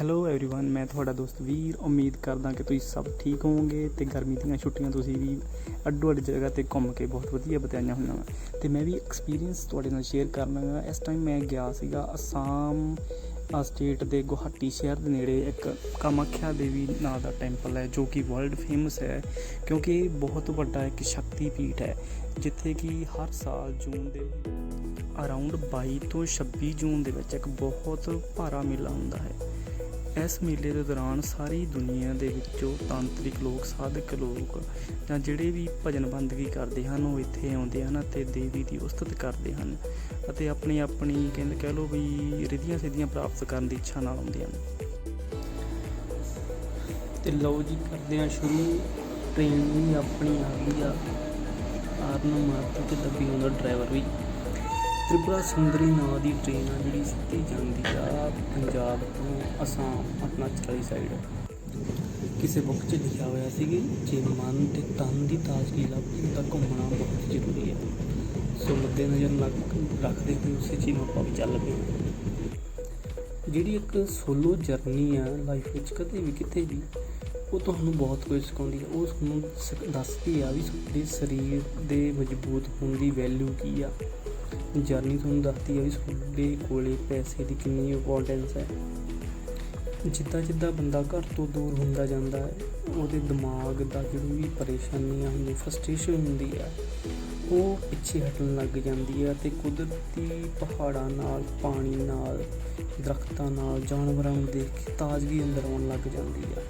Hello everyone ਮੈਂ ਤੁਹਾਡਾ ਦੋਸਤ ਵੀਰ ਉਮੀਦ ਕਰਦਾ ਕਿ ਤੁਸੀਂ ਸਭ ਠੀਕ ਹੋਵੋਗੇ ਤੇ ਗਰਮੀ ਦੀਆਂ ਛੁੱਟੀਆਂ ਤੁਸੀਂ ਵੀ ਅੱਡੋ ਅੱਡ ਜਗ੍ਹਾ ਤੇ ਘੁੰਮ ਕੇ ਬਹੁਤ ਵਧੀਆ ਬਤਾਈਆਂ ਹੋਈਆਂ ਵਾ ਤੇ ਮੈਂ ਵੀ ਐਕਸਪੀਰੀਅੰਸ ਤੁਹਾਡੇ ਨਾਲ ਸ਼ੇਅਰ ਕਰਨਾਗਾ ਇਸ ਟਾਈਮ ਮੈਂ ਗਿਆ ਸੀਗਾ ਅਸਾਮ ਆ ਸਟੇਟ ਦੇ ਗੁਹਾਟੀ ਸ਼ਹਿਰ ਦੇ ਨੇੜੇ ਇੱਕ ਕਾਮਾਖਿਆ ਦੇਵੀ ਨਾਂ ਦਾ ਟੈਂਪਲ ਹੈ ਜੋ ਕਿ ਵਰਲਡ ਫੇਮਸ ਹੈ ਕਿਉਂਕਿ ਇਹ ਬਹੁਤ ਵੱਡਾ ਇੱਕ ਸ਼ਕਤੀ ਪੀਠ ਹੈ ਜਿੱਥੇ ਕਿ ਹਰ ਸਾਲ ਜੂਨ ਦੇ ਅਰਾਊਂਡ 22 ਤੋਂ 26 ਜੂਨ ਦੇ ਵਿੱਚ ਇੱਕ ਬਹੁਤ ਭਾਰਾ ਮੇਲਾ ਹੁੰਦਾ ਹੈ ਇਸ ਮੇਲੇ ਦੇ ਦੌਰਾਨ ਸਾਰੀ ਦੁਨੀਆ ਦੇ ਵਿੱਚੋਂ ਤਾਂਤਰਿਕ ਲੋਕ, ਸਾਧਕ ਲੋਕ ਜਾਂ ਜਿਹੜੇ ਵੀ ਭਜਨ ਬੰਦਗੀ ਕਰਦੇ ਹਨ, ਉਹ ਇੱਥੇ ਆਉਂਦੇ ਹਨ ਅਤੇ ਦੇਵੀ ਦੀ ਉਸਤਤ ਕਰਦੇ ਹਨ ਅਤੇ ਆਪਣੀ ਆਪਣੀ ਕਹਿੰਦੇ, ਕਹਿ ਲਓ ਵੀ ਰਿਧੀਆਂ ਸਿੱਧੀਆਂ ਪ੍ਰਾਪਤ ਕਰਨ ਦੀ ਇੱਛਾ ਨਾਲ ਆਉਂਦੇ ਹਨ। ਤੇ ਲਓ ਜੀ, ਕਰਦੇ ਆ ਸ਼ੁਰੂ। ਟ੍ਰੇਨ ਵੀ ਆਪਣੀ ਆ ਗਈ ਆ। ਆਰਨ ਮਾਰਤੀ ਤੇ ਦੱਬੀ ਹੁੰਦਾ ਡਰਾਈਵਰ ਵੀ। ਤ੍ਰਿਪੁਰਾ ਸੁੰਦਰੀ ਨਾਂ ਦੀ ਟ੍ਰੇਨ ਆ ਜਿਹੜੀ ਸਿੱਧੀ ਜਾਂਦੀ ਆ ਪੰਜਾਬ ਤੋਂ ਅਸਾਮ ਅਰੁਣਾਚਲ ਸਾਈਡ ਕਿਸੇ ਬੁੱਕ 'ਚ ਲਿਖਿਆ ਹੋਇਆ ਸੀ ਕਿ ਜੇ ਮਨ ਤੇ ਤਨ ਦੀ ਤਾਜ਼ਗੀ ਲੱਭਦੀ ਤਾਂ ਘੁੰਮਣਾ ਬਹੁਤ ਜ਼ਰੂਰੀ ਹੈ ਸੋ ਮੱਦੇ ਨਜ਼ਰ ਰੱਖਦੇ ਹੋਏ ਉਸੇ ਚੀਜ਼ ਨੂੰ ਆਪਾਂ ਵੀ ਚੱਲ ਪਏ। ਜਿਹੜੀ ਇੱਕ ਸੋਲੋ ਜਰਨੀ ਆ ਲਾਈਫ ਵਿੱਚ ਕਦੇ ਵੀ ਕਿਤੇ ਵੀ, ਉਹ ਤੁਹਾਨੂੰ ਬਹੁਤ ਕੁਝ ਸਿਖਾਉਂਦੀ ਹੈ ਉਹ ਤੁਹਾਨੂੰ ਸਿਖ- ਦੱਸਦੀ ਆ ਵੀ ਤੁਹਾਡੇ ਸਰੀਰ ਦੇ ਮਜ਼ਬੂਤ ਹੋਣ ਦੀ ਵੈਲਿਊ ਕੀ ਆ। ਜਰਨੀ ਤੁਹਾਨੂੰ ਦੱਸਦੀ ਹੈ ਵੀ ਤੁਹਾਡੇ ਕੋਲੇ ਪੈਸੇ ਦੀ ਕਿੰਨੀ ਇੰਪੋਰਟੈਂਸ ਹੈ। ਜਿੱਦਾਂ ਜਿੱਦਾਂ ਬੰਦਾ ਘਰ ਤੋਂ ਦੂਰ ਹੁੰਦਾ ਜਾਂਦਾ ਹੈ, ਉਹਦੇ ਦਿਮਾਗ ਦਾ ਜਿਹੜੀ ਵੀ ਪਰੇਸ਼ਾਨੀਆਂ ਹੁੰਦੀਆਂ ਫਰਸਟ੍ਰੇਸ਼ਨ ਹੁੰਦੀ ਹੈ ਉਹ ਪਿੱਛੇ ਹਟਣ ਲੱਗ ਜਾਂਦੀ ਹੈ ਤੇ ਕੁਦਰਤੀ ਪਹਾੜਾਂ ਨਾਲ, ਪਾਣੀ ਨਾਲ, ਦਰਖਤਾਂ ਨਾਲ, ਜਾਨਵਰਾਂ ਨੂੰ ਦੇਖ ਕੇ ਤਾਜ਼ਗੀ ਅੰਦਰ ਆਉਣ ਲੱਗ ਜਾਂਦੀ ਹੈ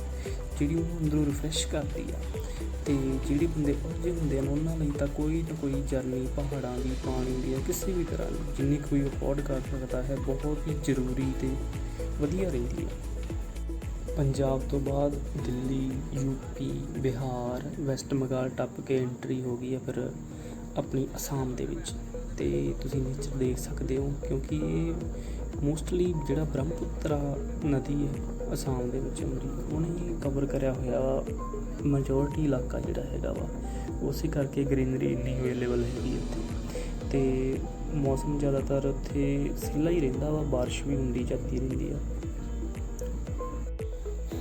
ਜਿਹੜੀ ਉਹਨੂੰ ਅੰਦਰੋਂ ਰਿਫਰੈਸ਼ ਕਰਦੀ ਆ। ਤੇ ਜਿਹੜੇ ਬੰਦੇ ਪਹੁੰਚੇ ਹੁੰਦੇ ਹਨ ਉਹਨਾਂ ਲਈ ਤਾਂ ਕੋਈ ਨਾ ਕੋਈ ਜਰਨੀ ਪਹਾੜਾਂ ਦੀ, ਪਾਣੀ ਦੀ ਜਾਂ ਕਿਸੇ ਵੀ ਤਰ੍ਹਾਂ ਦੀ ਜਿੰਨੀ ਕੋਈ ਅਫੋਰਡ ਕਰ ਸਕਦਾ ਹੈ, ਬਹੁਤ ਹੀ ਜ਼ਰੂਰੀ ਤੇ ਵਧੀਆ ਰਹਿੰਦੀ ਹੈ ਪੰਜਾਬ ਤੋਂ ਬਾਅਦ ਦਿੱਲੀ ਯੂਪੀ ਬਿਹਾਰ, ਵੈਸਟ ਬੰਗਾਲ ਟੱਪ ਕੇ ਐਂਟਰੀ ਹੋ ਗਈ ਹੈ ਫਿਰ ਆਪਣੀ ਅਸਾਮ ਦੇ ਵਿੱਚ। ਤੇ ਤੁਸੀਂ ਨੇਚਰ ਦੇਖ ਸਕਦੇ ਹੋ ਕਿਉਂਕਿ ਇਹ ਮੋਸਟਲੀ ਜਿਹੜਾ ਬ੍ਰਹਮਪੁੱਤਰਾ ਨਦੀ ਹੈ ਅਸਾਮ ਦੇ ਵਿੱਚ ਆਉਂਦੀ ਉਹਨੇ ਕਵਰ ਕਰਿਆ ਹੋਇਆ ਮੈਜੋਰਟੀ ਇਲਾਕਾ ਜਿਹੜਾ ਹੈਗਾ ਵਾ, ਉਸੇ ਕਰਕੇ ਗ੍ਰੀਨਰੀ ਇੰਨੀ ਅਵੇਲੇਬਲ ਹੈਗੀ ਉੱਥੇ। ਤੇ ਮੌਸਮ ਜ਼ਿਆਦਾਤਰ ਉੱਥੇ ਸਿੱਲਾ ਹੀ ਰਹਿੰਦਾ ਵਾ, ਬਾਰਿਸ਼ ਵੀ ਹੁੰਦੀ ਜਾਂਦੀ ਰਹਿੰਦੀ ਆ।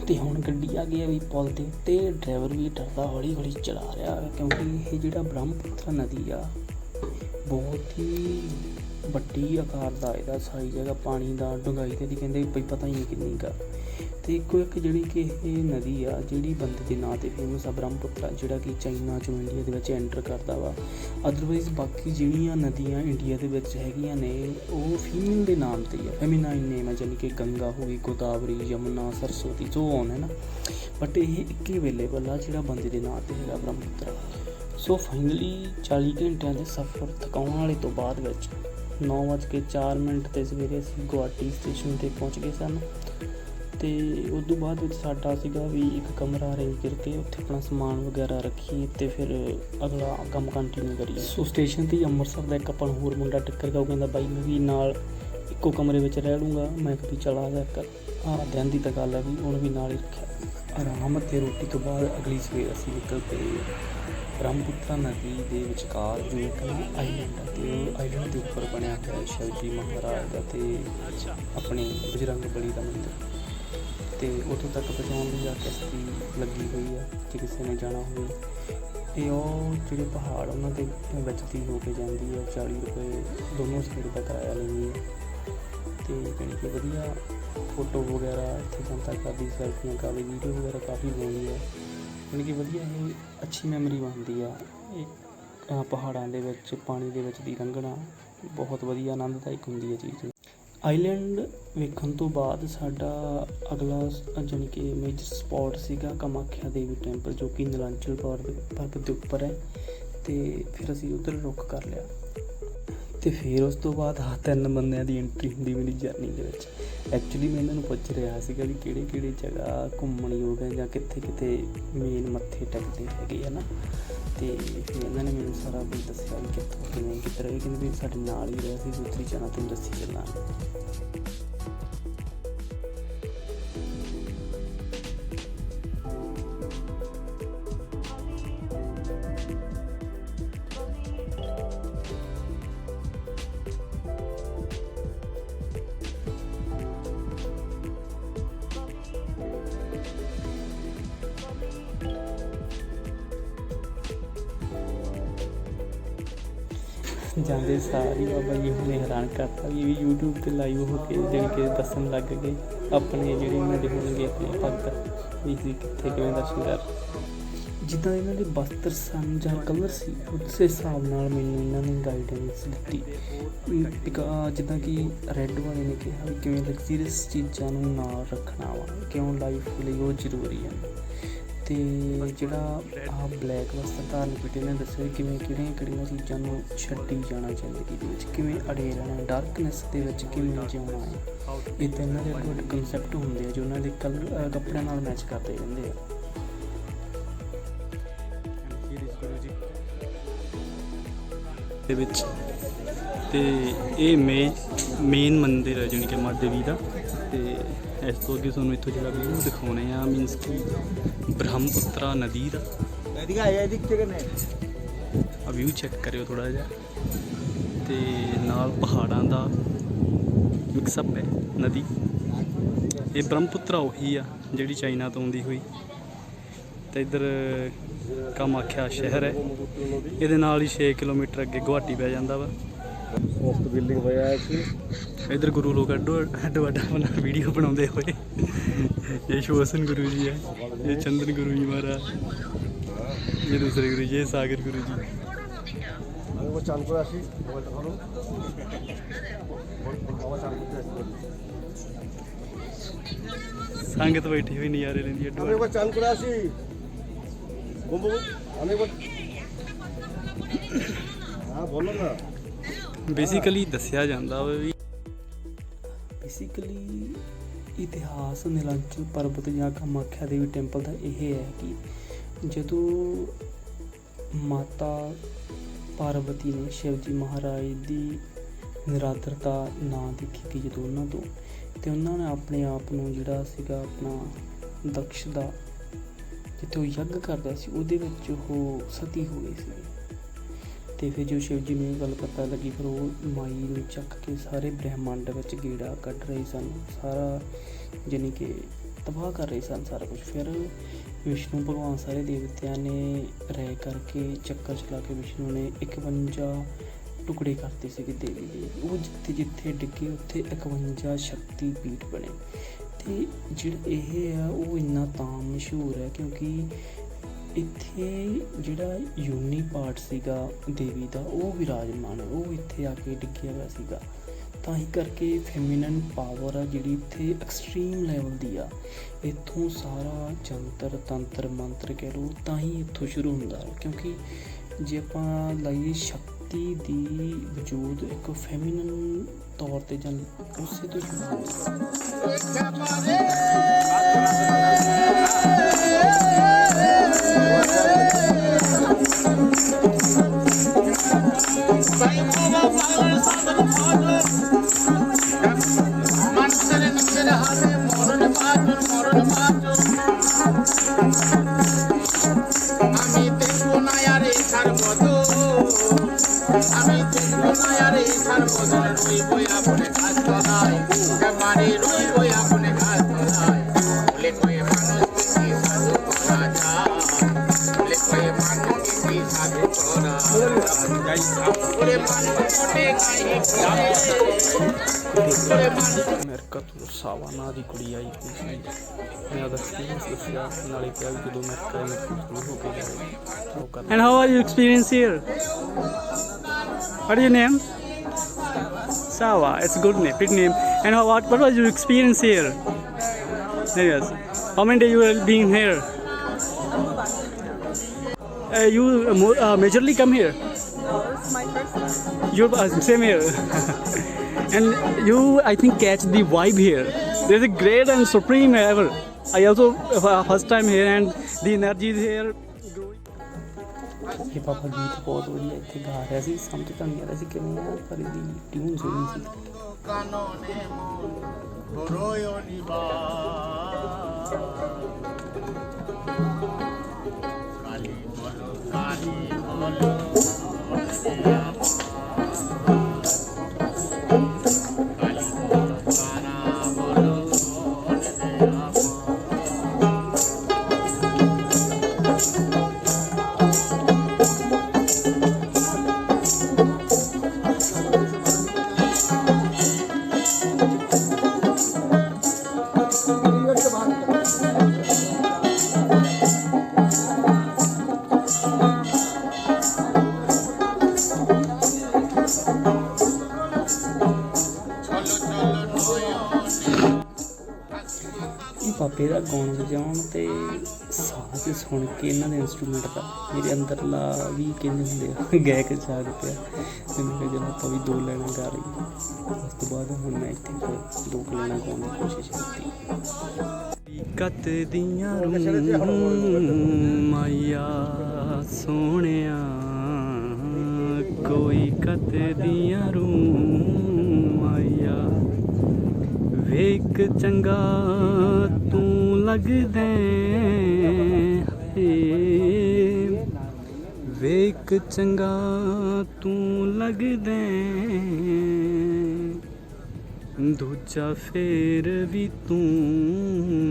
ਤੇ ਹੁਣ ਗੱਡੀ ਆ ਗਈ ਆ ਵੀ ਪੁਲ 'ਤੇ ਉੱਤੇ ਡਰਾਈਵਰ ਵੀ ਡਰਦਾ ਹੌਲੀ ਹੌਲੀ ਚਲਾ ਰਿਹਾ, ਕਿਉਂਕਿ ਇਹ ਜਿਹੜਾ ਬ੍ਰਹਮਪੁੱਤਰ ਨਦੀ ਆ, ਬਹੁਤ ਹੀ ਵੱਡੀ ਆਕਾਰ ਦਾ ਇਹਦਾ ਸਾਈਜ਼ ਹੈਗਾ ਪਾਣੀ ਦਾ ਡੂੰਘਾਈ ਤੇ ਦੀ ਕਹਿੰਦੇ ਵੀ ਪਤਾ ਹੀ ਨਹੀਂ ਕਿੰਨੀ ਕਾ ਤੇ ਇੱਕੋ ਇੱਕ ਜਿਹੜੀ ਕਿ ਇਹ ਨਦੀ ਆ, ਜਿਹੜੀ ਬੰਦੇ ਦੇ ਨਾਂ ਤੇ ਫੇਮਸ ਆ ਬ੍ਰਹਮਪੁੱਤਰਾ ਜਿਹੜਾ ਕਿ ਚਾਈਨਾ ਚੋਂ ਇੰਡੀਆ ਦੇ ਵਿੱਚ ਐਂਟਰ ਕਰਦਾ ਵਾ। ਅਦਰਵਾਈਜ਼ ਬਾਕੀ ਜਿਹੜੀਆਂ ਨਦੀਆਂ ਇੰਡੀਆ ਦੇ ਵਿੱਚ ਹੈਗੀਆਂ ਨੇ, ਉਹ ਫੀਮੇਲ ਦੇ ਨਾਮ ਤੇ ਹੀ ਆ। ਫੈਮਿਨਾਈਨ ਨੇਮ ਹੈ ਜਿਵੇਂ ਕਿ ਗੰਗਾ ਹੋ ਗਈ, ਗੋਦਾਵਰੀ, ਯਮੁਨਾ, ਸਰਸਵਤੀ, ਜੋ ਆਉਣ ਹੈ ਨਾ? ਬਟ ਇਹ ਇੱਕ ਹੀ ਅਵੇਲੇਬਲ ਆ, ਜਿਹੜਾ ਬੰਦੇ ਦੇ ਨਾਂ ਤੇ ਹੈਗਾ ਬ੍ਰਹਮਪੁੱਤਰਾ ਸੋ ਫਾਈਨਲੀ 40 ਘੰਟਿਆਂ ਦੇ ਸਫ਼ਰ ਥਕਾਉਣ ਵਾਲੇ ਤੋਂ ਬਾਅਦ ਵਿੱਚ 9:04 ਮਿੰਟ ਤੇ ਸਵੇਰੇ ਅਸੀਂ ਗੁਹਾਟੀ ਸਟੇਸ਼ਨ ਤੇ ਪਹੁੰਚ ਗਏ ਸਨ। ਤੇ ਉਸ ਤੋਂ ਬਾਅਦ ਵਿੱਚ ਸਾਡਾ ਸੀਗਾ ਵੀ ਇੱਕ ਕਮਰਾ ਅਰੇਂਜ ਕਰਕੇ ਉੱਥੇ ਆਪਣਾ ਸਮਾਨ ਵਗੈਰਾ ਰੱਖੀਏ ਤੇ ਫਿਰ ਅਗਲਾ ਕੰਮ ਕੰਟੀਨਿਊ ਕਰੀਏ। ਸੋ ਸਟੇਸ਼ਨ ਤੇ ਅੰਮ੍ਰਿਤਸਰ ਦਾ ਇੱਕ ਆਪਾਂ ਨੂੰ ਹੋਰ ਮੁੰਡਾ ਟੱਕਰ ਗਿਆ ਉਹ ਕਹਿੰਦਾ ਬਾਈ ਮੈਂ ਵੀ ਨਾਲ ਇੱਕੋ ਕਮਰੇ ਵਿੱਚ ਰਹਿ ਲੂੰਗਾ ਮੈਂ ਕਦੀ ਚਲਾ ਜਾ ਕਰ ਆ ਦਿਨ ਦੀ ਤਾਂ ਗੱਲ ਹੈ ਵੀ ਉਹਨੂੰ ਵੀ ਨਾਲ ਹੀ ਰੱਖਿਆ। ਆਰਾਮ ਤੇ ਰੋਟੀ ਤੋਂ ਬਾਅਦ ਅਗਲੀ ਸਵੇਰ ਅਸੀਂ ਨਿਕਲ ਪਏ ਬ੍ਰਹਮਪੁੱਤਰਾ ਨਦੀ ਦੇ ਵਿਚਕਾਰ ਜੋ ਇੱਕ ਆਈਲੈਂਡ ਹੈ ਤੇ ਆਈਲੈਂਡ ਦੇ ਉੱਪਰ ਬਣਿਆ ਹੋਇਆ ਸ਼ਿਵਜੀ ਮਹਾਰਾਜ ਦਾ ਤੇ ਆਪਣੇ ਬਜਰੰਗ ਬਲੀ ਦਾ ਮੰਦਿਰ। ਅਤੇ ਉੱਥੋਂ ਤੱਕ ਪਹੁੰਚਾਉਣ ਲਈ ਆ ਕਿਸ਼ਤੀ ਲੱਗੀ ਹੋਈ ਆ ਜੇ ਕਿਸੇ ਨੇ ਜਾਣਾ ਹੋਵੇ। ਅਤੇ ਉਹ ਜਿਹੜੇ ਪਹਾੜ ਉਹਨਾਂ ਦੇ ਵਿੱਚ ਦੀ ਹੋ ਕੇ ਜਾਂਦੀ ਆ 40 ਰੁਪਏ ਦੋਨੋਂ ਸਾਈਡ ਦਾ ਕਿਰਾਇਆ ਲੈਂਦੀ ਹੈ ਅਤੇ ਜਾਣੀ ਕਿ ਵਧੀਆ ਫੋਟੋ ਵਗੈਰਾ ਇੱਥੇ ਜਨਤਾ ਕਰਦੀ ਸੈਲਫੀਆਂ ਕਰਦੀ ਵੀਡੀਓ ਵਗੈਰਾ ਕਾਫੀ ਬਣਾਉਂਦੀ ਹੈ ਜਾਣੀ ਕਿ ਵਧੀਆ ਇਹ ਅੱਛੀ ਮੈਮਰੀ ਬਣਦੀ ਆ। ਇਹ ਪਹਾੜਾਂ ਦੇ ਵਿੱਚ, ਪਾਣੀ ਦੇ ਵਿੱਚ ਦੀ ਲੰਘਣਾ ਬਹੁਤ ਵਧੀਆ ਆਨੰਦਦਾਇਕ ਹੁੰਦੀ ਹੈ ਚੀਜ਼। ਆਈਲੈਂਡ ਵੇਖਣ ਤੋਂ ਬਾਅਦ ਸਾਡਾ ਅਗਲਾ ਸ- ਜਾਣੀ ਕਿ ਮੇਜਰ ਸਪੌਟ ਸੀਗਾ ਕਮਾਖਿਆ ਦੇਵੀ ਟੈਂਪਲ ਜੋ ਕਿ ਨੀਲਾਂਚਲ ਪਰਬਤ ਪਰਬਤ ਦੇ ਉੱਪਰ ਹੈ ਤੇ ਫਿਰ ਅਸੀਂ ਉਧਰ ਰੁਕ ਕਰ ਲਿਆ। ਤੇ ਫਿਰ ਉਸ ਤੋਂ ਬਾਅਦ ਆ ਤਿੰਨ ਬੰਦਿਆਂ ਦੀ ਐਂਟਰੀ ਹੁੰਦੀ ਮੇਰੀ ਜਰਨੀ ਦੇ ਵਿੱਚ। ਐਕਚੁਅਲੀ ਮੈਂ ਇਹਨਾਂ ਨੂੰ ਪੁੱਛ ਰਿਹਾ ਸੀਗਾ ਵੀ ਕਿਹੜੇ ਕਿਹੜੇ ਜਗ੍ਹਾ ਘੁੰਮਣ ਯੋਗ ਹੈ ਜਾਂ ਕਿੱਥੇ ਕਿੱਥੇ ਮੇਨ ਮੱਥੇ ਟੇਕਦੇ ਹੈਗੇ ਆ ਨਾ। ਤੇ ਇਹਨਾਂ ਨੇ ਮੈਨੂੰ ਸਾਰਾ ਕੁਝ ਦੱਸਿਆ ਵੀ ਕਿੱਥੋਂ ਕਿਵੇਂ ਕਿੱਧਰ ਇਹ ਕਹਿੰਦੇ ਵੀ ਸਾਡੇ ਨਾਲ ਹੀ ਰਿਹਾ ਸੀ, ਦੂਸਰੀ ਜਗ੍ਹਾ ਤੁਹਾਨੂੰ ਦੱਸੀ ਚੱਲਾਂ ਜਾਂਦੇ, ਸਾਰੀ ਬਾਬਾ ਜੀ ਹੁਣੇ ਹੈਰਾਨ ਕਰਤਾ ਵੀ ਇਹ ਵੀ YouTube ਤੇ ਲਾਈਵ ਹੋ ਕੇ ਜਾਣੀ ਕਿ ਦੱਸਣ ਲੱਗ ਗਏ, ਆਪਣੇ ਜਿਹੜੇ ਉਹਨਾਂ ਦੇ ਹੋਣਗੇ ਆਪਣੇ ਭਗਤ, ਵੀ ਸੀ ਕਿੱਥੇ ਕਿਵੇਂ ਦਰਸ਼ਨ ਕਰ ਜਿੱਦਾਂ ਇਹਨਾਂ ਦੇ ਬਸਤਰ ਸਨ ਜਾਂ ਕਲਰ ਸੀ, ਉਸੇ ਹਿਸਾਬ ਨਾਲ ਮੈਨੂੰ ਇਹਨਾਂ ਨੇ ਗਾਈਡੈਂਸ ਦਿੱਤੀ। ਬਿਕਾ ਜਿੱਦਾਂ ਕਿ ਰੈੱਡ ਵਾਲੇ ਨੇ ਕਿਹਾ ਵੀ ਕਿਵੇਂ ਲਗਜੀਰੀਅਸ ਚੀਜ਼ਾਂ ਨੂੰ ਨਾਲ ਰੱਖਣਾ ਵਾ, ਕਿਉਂ ਲਾਈਫ ਲਈ ਉਹ ਜ਼ਰੂਰੀ ਹੈ ਅਤੇ ਜਿਹੜਾ ਆਹ ਬਲੈਕ ਵਸਤਰ ਧਾਰਨ ਕੀਤੇ ਨੇ ਦੱਸਿਆ ਕਿਵੇਂ ਕਿਹੜੀਆਂ ਕਿਹੜੀਆਂ ਚੀਜ਼ਾਂ ਨੂੰ ਛੱਡੀ ਜਾਣਾ ਜ਼ਿੰਦਗੀ ਦੇ ਵਿੱਚ, ਕਿਵੇਂ ਅੜੇ ਰਹਿਣਾ ਡਾਰਕਨੈਸ ਦੇ ਵਿੱਚ ਕਿਵੇਂ ਜਿਉਣਾ ਹੈ। ਇਹ ਤਾਂ ਇਹਨਾਂ ਦੇ ਅੱਡ ਕਨਸੈਪਟ ਹੁੰਦੇ ਆ ਜੋ ਉਹਨਾਂ ਦੇ ਕਲਰ ਕੱਪੜਿਆਂ ਨਾਲ ਮੈਚ ਕਰਦੇ ਰਹਿੰਦੇ ਆ। ਦੇ ਵਿੱਚ ਤੇ ਇਹ ਮੇਨ ਮੇਨ ਮੰਦਿਰ ਹੈ ਜਾਣੀ ਕਿ ਮਾਂ ਦੇਵੀ ਦਾ ਤੇ ਇਸ ਤੋਂ ਅੱਗੇ ਤੁਹਾਨੂੰ ਇੱਥੋਂ ਜਿਹੜਾ ਵਿਊ ਦਿਖਾਉਣੇ ਆ ਮੀਨਸ ਕਿ ਬ੍ਰਹਮਪੁੱਤਰਾ ਨਦੀ ਦਾ। ਨਦੀ ਆ ਇਹ ਦਿੱਕਤ ਕਰਨੇ ਆ ਵਿਊ ਚੈੱਕ ਕਰਿਓ ਥੋੜਾ ਜਿਹਾ। ਤੇ ਨਾਲ ਪਹਾੜਾਂ ਦਾ ਮਿਕਸ ਅਪ ਹੈ ਨਦੀ। ਇਹ ਬ੍ਰਹਮਪੁੱਤਰਾ ਉਹੀ ਆ ਜਿਹੜੀ ਚਾਈਨਾ ਤੋਂ ਆਉਂਦੀ ਹੋਈ। ਤੇ ਇੱਧਰ ਆਖਿਆ ਸ਼ਹਿਰ ਹੈ। ਇਹਦੇ ਨਾਲ ਹੀ 6 ਕਿਲੋਮੀਟਰ ਅੱਗੇ ਗੁਹਾਟੀ ਪੈ ਜਾਂਦਾ ਵਾ। ਪੋਸਟ ਬਿਲਡਿੰਗ ਹੋਇਆ ਹੈ ਕਿ ਇਧਰ ਗੁਰੂ ਲੋਕ ਅੱਡੋ ਅੱਡੋ ਅੱਡਾ ਬਣਾ ਵੀਡੀਓ ਬਣਾਉਂਦੇ ਹੋਏ ਇਹ ਸ਼ੋਸਨ ਗੁਰੂ ਜੀ ਹੈ ਇਹ ਚੰਦਨ ਗੁਰੂ ਜੀ ਮਹਾਰਾਜ ਇਹ ਦੂਸਰੇ ਗੁਰੂ ਜੀ ਇਹ ਸਾਗਰ ਗੁਰੂ ਜੀ আমি একবার চান করে আসি মোবাইলটা ধরো বাবা চান করতে আসছি ਸੰਗਤ ਬੈਠੀ ਹੋਈ ਨਜ਼ਾਰੇ ਲੈਂਦੀ ਅੱਡੋ আমি ਅੱਡ একবার চান করে আসি বলবো আমি একবার হ্যাঁ বলো না ਬੇਸਿਕਲੀ ਦੱਸਿਆ ਜਾਂਦਾ ਵਾ ਵੀ ਬੇਸਿਕਲੀ ਇਤਿਹਾਸ ਨੀਲਾਂਚਲ ਪਰਬਤ ਜਾਂ ਕਾਮਾਖਿਆ ਦੇਵੀ ਟੈਂਪਲ ਦਾ ਇਹ ਹੈ ਕਿ ਜਦੋਂ ਮਾਤਾ ਪਾਰਵਤੀ ਨੇ ਸ਼ਿਵਜੀ ਮਹਾਰਾਜ ਦੀ ਨਿਰਾਦਰਤਾ ਨਾ ਦੇਖੀ ਗਈ ਜਦੋਂ ਉਹਨਾਂ ਤੋਂ, ਤੇ ਉਹਨਾਂ ਨੇ ਆਪਣੇ ਆਪ ਨੂੰ ਜਿਹੜਾ ਸੀਗਾ ਆਪਣਾ ਦਕਸ਼ ਦਾ ਜਿੱਥੇ ਉਹ ਯੱਗ ਕਰਦਾ ਸੀ, ਉਹਦੇ ਵਿੱਚ ਉਹ ਸਤੀ ਹੋ ਗਈ ਸੀ। ਤੇ ਫਿਰ ਜੋ ਸ਼ਿਵ ਜੀ ਨੂੰ ਇਹ ਗੱਲ ਪਤਾ ਲੱਗੀ, ਫਿਰ ਉਹ ਮਾਈ ਨੂੰ ਚੱਕ ਕੇ ਸਾਰੇ ਬ੍ਰਹਿਮੰਡ ਵਿੱਚ ਗੇੜਾ ਕੱਢ ਰਹੇ ਸਨ। ਸਾਰਾ ਜਾਣੀ ਕਿ ਤਬਾਹ ਕਰ ਰਹੇ ਸਨ ਸਾਰਾ ਕੁਝ ਫਿਰ ਵਿਸ਼ਨੂੰ ਭਗਵਾਨ ਸਾਰੇ ਦੇਵਤਿਆਂ ਨੇ ਰਹਿ ਕਰਕੇ ਚੱਕਰ ਚਲਾ ਕੇ ਵਿਸ਼ਨੂੰ ਨੇ 51 ਟੁਕੜੇ ਕਰਤੇ ਸੀਗੇ ਦੇਵੀ ਦੇ ਉਹ ਜਿੱਥੇ ਜਿੱਥੇ ਡਿੱਗੇ, ਉੱਥੇ 51 ਸ਼ਕਤੀ ਪੀਠ ਬਣੇ। ਤੇ ਜਿਹੜਾ ਇਹ ਆ, ਉਹ ਇੰਨਾ ਤਾਂ ਮਸ਼ਹੂਰ ਹੈ ਕਿਉਂਕਿ ਇੱਥੇ ਜਿਹੜਾ ਯੂਨੀ ਪਾਰਟ ਸੀਗਾ ਦੇਵੀ ਦਾ, ਉਹ ਵਿਰਾਜਮਾਨ ਹੈ ਉਹ ਇੱਥੇ ਆ ਕੇ ਡਿੱਗਿਆ ਹੋਇਆ ਸੀਗਾ। ਤਾਂ ਹੀ ਕਰਕੇ ਫੈਮਿਨਨ ਪਾਵਰ ਆ ਜਿਹੜੀ ਇੱਥੇ ਐਕਸਟ੍ਰੀਮ ਲੈਵਲ ਦੀ ਆ। ਇੱਥੋਂ ਸਾਰਾ ਜੰਤਰ, ਤੰਤਰ, ਮੰਤਰ ਕਹਿ ਲਓ, ਤਾਂ ਹੀ ਇੱਥੋਂ ਸ਼ੁਰੂ ਹੁੰਦਾ। ਕਿਉਂਕਿ ਜੇ ਆਪਾਂ ਲਾਈਏ ਸ਼ਕਤੀ ਦੀ ਵਜੂਦ, ਇੱਕ ਫੈਮਿਨਨ প্রত্যাবর্তন উপস্থিত মানুষের নিজের হাতে মরণ পাচন মরণ পাচন আমি দেখব না, আর এখার মতো আমি দেখব না, আর এখার মতো And how are you experience here? What is your name? Sawa, it's a good name, good name. And how, what, was your experience here? Yes. How many days you were being here? Uh, you uh, uh, majorly come here? No, first time. Here. and you, I think, catch the vibe here. There's a great and supreme ever. I also uh, first time here, and the energy is here. ਇਹ ਗੀਤ ਬਹੁਤ ਵਧੀਆ ਇੱਥੇ ਗਾ ਰਿਹਾ ਸੀ ਸਮਝ ਤਾਂ ਨਹੀਂ ਆ ਰਿਹਾ ਸੀ ਪਰ ਇਹਦੀ ਟਿਊਨ ਸੀ ਕਾਨੋ ਰੋਇਓ ਕਾਲੀ ਕਾਲੀ ਤੇ ਸਾਜ਼ ਸੁਣ ਕੇ ਇਹਨਾਂ ਦੇ ਇਨਸਟਰੂਮੈਂਟ ਦਾ ਮੇਰੇ ਅੰਦਰਲਾ ਵੀ ਕਹਿੰਦੇ ਹੁੰਦੇ ਆ, ਗਾਇਕ ਜਾਗ ਪਿਆ। ਤੇ ਮੈਂ ਕਿਹਾ ਚਲੋ ਆਪਾਂ ਵੀ ਦੋ ਲੈਣਾ ਗਾ ਲਈ ਉਸ ਤੋਂ ਬਾਅਦ ਹੁਣ ਮੈਂ ਇੱਥੇ ਫਿਰ ਦੋ ਲੈਣਾ ਗਾਉਣ ਦੀ ਕੋਸ਼ਿਸ਼ ਕੀਤੀ ਹਕੀਕਤ ਦੀਆਂ ਰੂਹਾਂ, ਮਾਇਆ ਸੋਹਣਿਆ, ਕੋਈ ਕਤ ਦੀਆਂ ਰੂਹਾਂ, ਮਾਇਆ, ਵੇਖ ਚੰਗਾ ਲੱਗਦਾ। ਏ ਵੇਖ ਚੰਗਾ ਤੂੰ ਲੱਗਦਾ। ਦੂਜਾ ਫੇਰ ਵੀ ਤੂੰ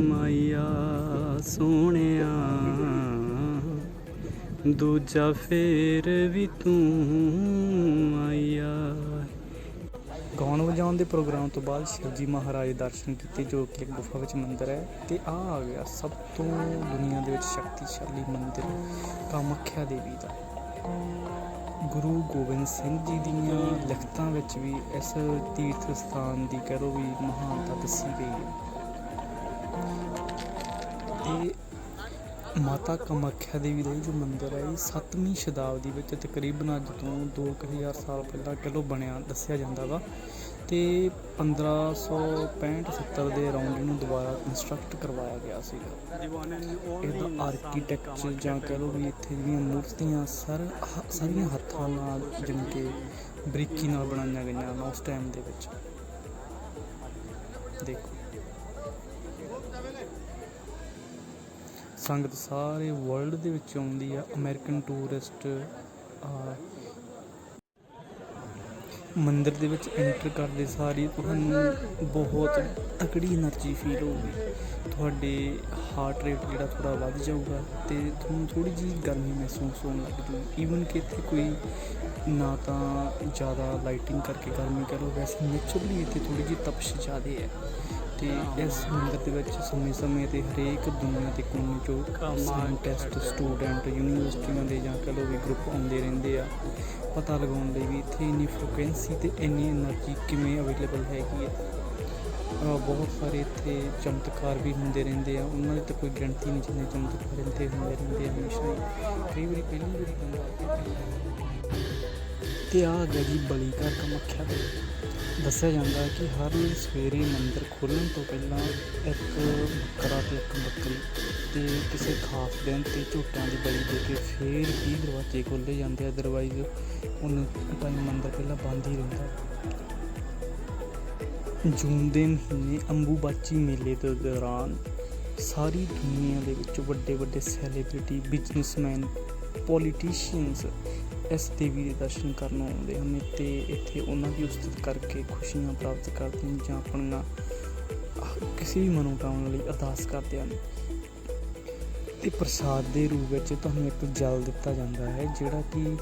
ਮਾਇਆ ਸੋਹਣਿਆ। ਦੂਜਾ ਫੇਰ ਵੀ ਤੂੰ ਮਾਇਆ ਗਾਉਣ ਵਜਾਉਣ ਦੇ ਪ੍ਰੋਗਰਾਮ ਤੋਂ ਬਾਅਦ ਸ਼ਿਵਜੀ ਮਹਾਰਾਜ ਦੇ ਦਰਸ਼ਨ ਕੀਤੇ, ਜੋ ਕਿ ਇੱਕ ਗੁਫਾ ਵਿੱਚ ਮੰਦਿਰ ਹੈ। ਤੇ ਆ ਆ ਗਿਆ ਸਭ ਤੋਂ ਦੁਨੀਆ ਦੇ ਵਿੱਚ ਸ਼ਕਤੀਸ਼ਾਲੀ ਮੰਦਿਰ, ਕਾਮੱਖਿਆ ਦੇਵੀ ਦਾ। ਗੁਰੂ ਗੋਬਿੰਦ ਸਿੰਘ ਜੀ ਦੀਆਂ ਲਿਖਤਾਂ ਵਿੱਚ ਵੀ ਇਸ ਤੀਰਥ ਸਥਾਨ ਦੀ ਕਹਿ ਵੀ ਮਹਾਨਤਾ ਦੱਸੀ ਗਈ ਹੈ। ਤੇ ਮਾਤਾ ਕਾਮਾਖਿਆ ਦੇਵੀ ਦਾ ਇਹ ਜੋ ਮੰਦਿਰ ਹੈ ਇਹ 7ਵੀਂ ਸ਼ਤਾਬਦੀ ਵਿੱਚ ਤਕਰੀਬਨ ਅੱਜ ਤੋਂ 2000 ਸਾਲ ਪਹਿਲਾਂ ਕਹਿ ਲਓ ਬਣਿਆ, ਦੱਸਿਆ ਜਾਂਦਾ ਵਾ। ਤੇ 1565 70 ਦੇ ਅਰਾਊਂਡ ਇਹਨੂੰ ਦੁਬਾਰਾ ਕੰਸਟਰਕਟ ਕਰਵਾਇਆ ਗਿਆ ਸੀਗਾ। ਇਹਦਾ ਆਰਕੀਟੈਕਚਰ ਜਾਂ ਕਹਿ ਲਓ ਵੀ ਇੱਥੇ ਜਿਹੜੀਆਂ ਮੂਰਤੀਆਂ, ਸਰ ਸਾਰੀਆਂ ਹੱਥਾਂ ਨਾਲ ਜਿਵੇਂ ਕਿ ਬਰੀਕੀ ਨਾਲ ਬਣਾਈਆਂ ਗਈਆਂ ਉਸ ਟਾਈਮ ਦੇ ਵਿੱਚ। ਦੇਖੋ। ਸੰਗਤ ਸਾਰੇ ਵਰਲਡ ਦੇ ਵਿੱਚ ਆਉਂਦੀ ਆ ਅਮਰੀਕਨ ਟੂਰਿਸਟ ਆ। ਮੰਦਿਰ ਦੇ ਵਿੱਚ ਐਂਟਰ ਕਰਦੇ ਸਾਰੀ, ਤੁਹਾਨੂੰ ਬਹੁਤ ਤਕੜੀ એનર્ਜੀ ਫੀਲ ਹੋਊਗੀ। ਤੁਹਾਡੇ ਹਾਰਟ ਰੇਟ ਜਿਹੜਾ ਥੋੜਾ ਵੱਧ ਜਾਊਗਾ ਤੇ ਤੁਹਾਨੂੰ ਥੋੜੀ ਜੀ ਗਰਮੀ ਮਹਿਸੂਸ ਹੋਣ ਲੱਗਦੀ ਜੂ। ਈਵਨ ਕਿ ਇੱਥੇ ਕੋਈ ਨਾ ਤਾਂ ਜ਼ਿਆਦਾ ਲਾਈਟਿੰਗ ਕਰਕੇ ਗਰਮੀ ਕਰੋ, ਵੈਸੇ ਨੇਚਰਲੀ ਇੱਥੇ ਥੋੜੀ ਜੀ ਤਪਸ਼ ਜ਼ਿਆਦੇ ਹੈ। ਤੇ ਇਸ ਮੰਦਰ ਦੇ ਵਿੱਚ ਸਮੇਂ-ਸਮੇਂ ਤੇ ਹਰੇਕ ਦੁਨੀਆ ਦੇ ਕੌਮ ਚੋਂ ਸਾਇੰਟਿਸਟ ਸਟੂਡੈਂਟ ਯੂਨੀਵਰਸਿਟੀਆਂ ਦੇ ਜਾਂ ਕਹੋ ਵੀ ਗਰੁੱਪ ਆਉਂਦੇ ਰਹਿੰਦੇ ਆ। ਪਤਾ ਲਗਾਉਣ ਲਈ ਵੀ ਇੱਥੇ ਇੰਨੀ ਫ੍ਰੀਕੁਐਂਸੀ ਤੇ ਇੰਨੀ એનર્ਜੀ ਕਿਵੇਂ ਅਵੇਲੇਬਲ ਹੈਗੀ ਹੈ। ਬਹੁਤ ਸਾਰੇ ਇੱਥੇ ਚਮਤਕਾਰ ਵੀ ਹੁੰਦੇ ਰਹਿੰਦੇ ਆ। ਉਹਨਾਂ ਦੀ ਤਾਂ ਕੋਈ ਗਰੰਟੀ ਨਹੀਂ ਜਿੰਨੇ ਚਮਤਕਾਰ ਇੱਥੇ ਹੁੰਦੇ ਰਹਿੰਦੇ ਆ ਹਮੇਸ਼ਾ ਹੀ। ਕਈ ਵਾਰੀ ਪਹਿਲੀ ਵਾਰੀ ਬੰਦਾ ਤੇ ਆ ਗਿਆ ਜੀ ਬਲੀ ਘਰ ਕਮੱਖਿਆ ਦੇ ਦੱਸਿਆ ਜਾਂਦਾ ਹੈ ਕਿ ਹਰ ਸਵੇਰੇ ਮੰਦਿਰ ਖੋਲ੍ਹਣ ਤੋਂ ਪਹਿਲਾਂ ਇੱਕ ਬੱਕਰਾ ਅਤੇ ਇੱਕ ਬੱਕਰੀ ਅਤੇ ਕਿਸੇ ਖਾਸ ਦਿਨ ਤੇ ਝੂਟਾਂ ਦੀ ਬਲੀ ਦੇ ਕੇ ਫਿਰ ਹੀ ਦਰਵਾਜ਼ੇ ਖੋਲ੍ਹੇ ਜਾਂਦੇ ਅਦਰਵਾਈਜ਼ ਉਹਨੂੰ ਟਾਈਮ ਮੰਦਿਰ ਪਹਿਲਾਂ ਬੰਦ ਹੀ ਰਹਿੰਦਾ। ਜੂਨ ਦੇ ਮਹੀਨੇ ਅੰਬੂਬਾਚੀ ਮੇਲੇ ਦੇ ਦੌਰਾਨ ਸਾਰੀ ਦੁਨੀਆ ਦੇ ਵਿੱਚ ਵੱਡੇ ਵੱਡੇ ਸੈਲੀਬ੍ਰਿਟੀ ਬਿਜ਼ਨਸਮੈਨ ਪੋਲੀਟੀਸ਼ੀਅਨਸ ਇਸ ਦੇਵੀ ਦੇ ਦਰਸ਼ਨ ਕਰਨ ਆਉਂਦੇ ਹਨ ਤੇ ਇੱਥੇ ਉਹਨਾਂ ਦੀ ਉਸਤਤ ਕਰਕੇ ਖੁਸ਼ੀਆਂ ਪ੍ਰਾਪਤ ਕਰਦੇ ਹਨ ਜਾਂ ਆਪਣੀਆਂ ਕਿਸੇ ਵੀ ਮਨੋਕਾਮਨਾ ਲਈ ਅਰਦਾਸ ਕਰਦੇ ਹਨ। ਤੇ ਪ੍ਰਸਾਦ ਦੇ ਰੂਪ ਵਿੱਚ ਤੁਹਾਨੂੰ ਇੱਕ ਜਲ ਦਿੱਤਾ ਜਾਂਦਾ ਹੈ, ਜਿਹੜਾ ਕਿ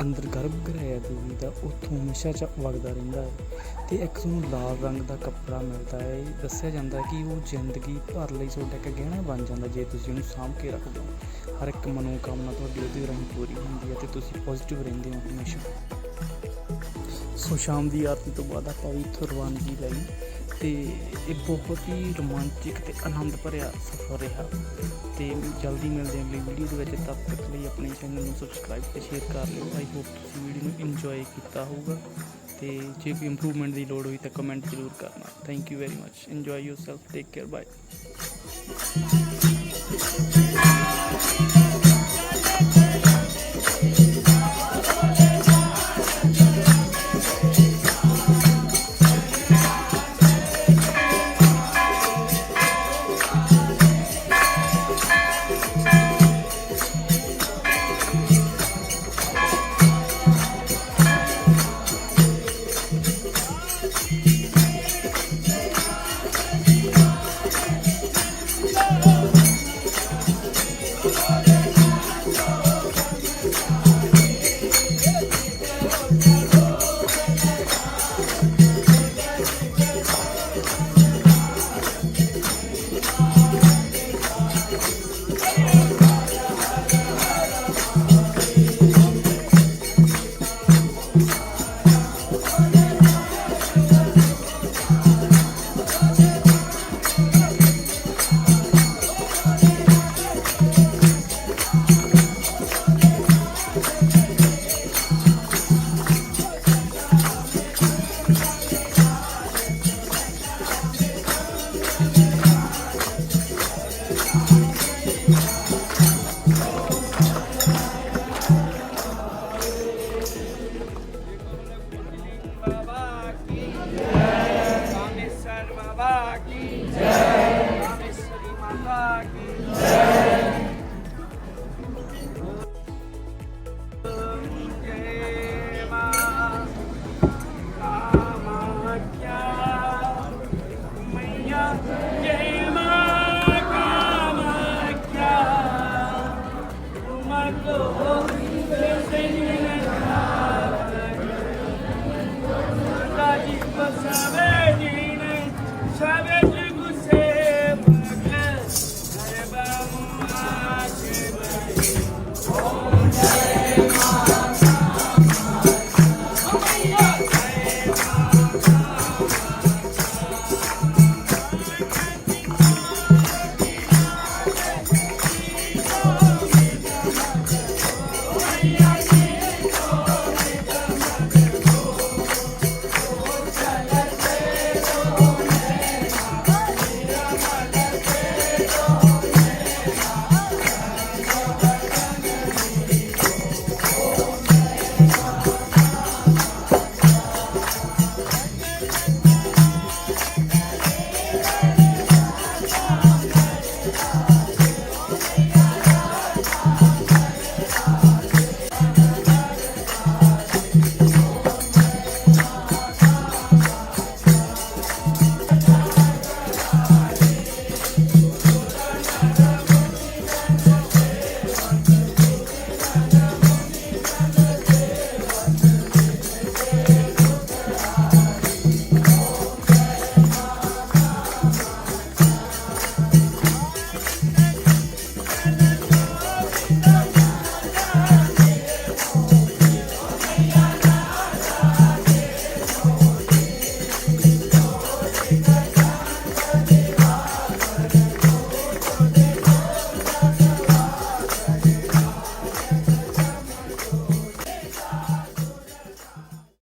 ਅੰਦਰ ਗਰਭ ਗ੍ਰਹਿ ਹੈ ਦੇਵੀ ਦਾ ਉੱਥੋਂ ਹਮੇਸ਼ਾ ਚ ਵਗਦਾ ਰਹਿੰਦਾ ਹੈ ਤੇ ਇੱਕ ਤੁਹਾਨੂੰ ਲਾਲ ਰੰਗ ਦਾ ਕੱਪੜਾ ਮਿਲਦਾ ਹੈ। ਦੱਸਿਆ ਜਾਂਦਾ ਕਿ ਉਹ ਜ਼ਿੰਦਗੀ ਭਰ ਲਈ ਤੁਹਾਡਾ ਇੱਕ ਗਹਿਣਾ ਬਣ ਜਾਂਦਾ, ਜੇ ਤੁਸੀਂ ਉਹਨੂੰ ਸਾਂਭ ਕੇ ਰੱਖਦੇ ਹੋ। ਹਰ ਇੱਕ ਮਨੋਕਾਮਨਾ ਤੁਹਾਡੀ ਉਹਦੇ ਰਾਹੀਂ ਪੂਰੀ ਹੁੰਦੀ ਹੈ ਤੇ ਤੁਸੀਂ ਪੋਜ਼ਿਟਿਵ ਰਹਿੰਦੇ ਹੋ ਹਮੇਸ਼ਾ। ਸੋ ਸ਼ਾਮ ਦੀ ਆਰਤੀ ਤੋਂ ਬਾਅਦ ਆਪਾਂ ਵੀ ਇੱਥੋਂ ਰਵਾਨਗੀ ਲਈ ਤੇ ਇਹ ਬਹੁਤ ਹੀ ਰੋਮਾਂਚਿਕ ਤੇ ਆਨੰਦ ਭਰਿਆ ਸਫ਼ਰ ਰਿਹਾ ਤੇ ਜਲਦੀ ਮਿਲਦੇ ਹਾਂ ਅਗਲੀ ਵੀਡੀਓ ਦੇ ਵਿੱਚ। ਤਦ ਤੱਕ ਲਈ ਆਪਣੇ ਚੈਨਲ ਨੂੰ ਸਬਸਕ੍ਰਾਈਬ ਤੇ ਸ਼ੇਅਰ ਕਰ ਲਿਓ। ਆਈ ਹੋਪ ਤੁਸੀਂ ਵੀਡੀਓ ਨੂੰ ਇੰਜੋਏ ਕੀਤਾ ਹੋਊਗਾ ਤੇ ਜੇ ਕੋਈ ਇੰਪਰੂਵਮੈਂਟ ਦੀ ਲੋੜ ਹੋਈ ਤਾਂ ਕਮੈਂਟ ਜ਼ਰੂਰ ਕਰਨਾ। Thank you very much enjoy yourself take care bye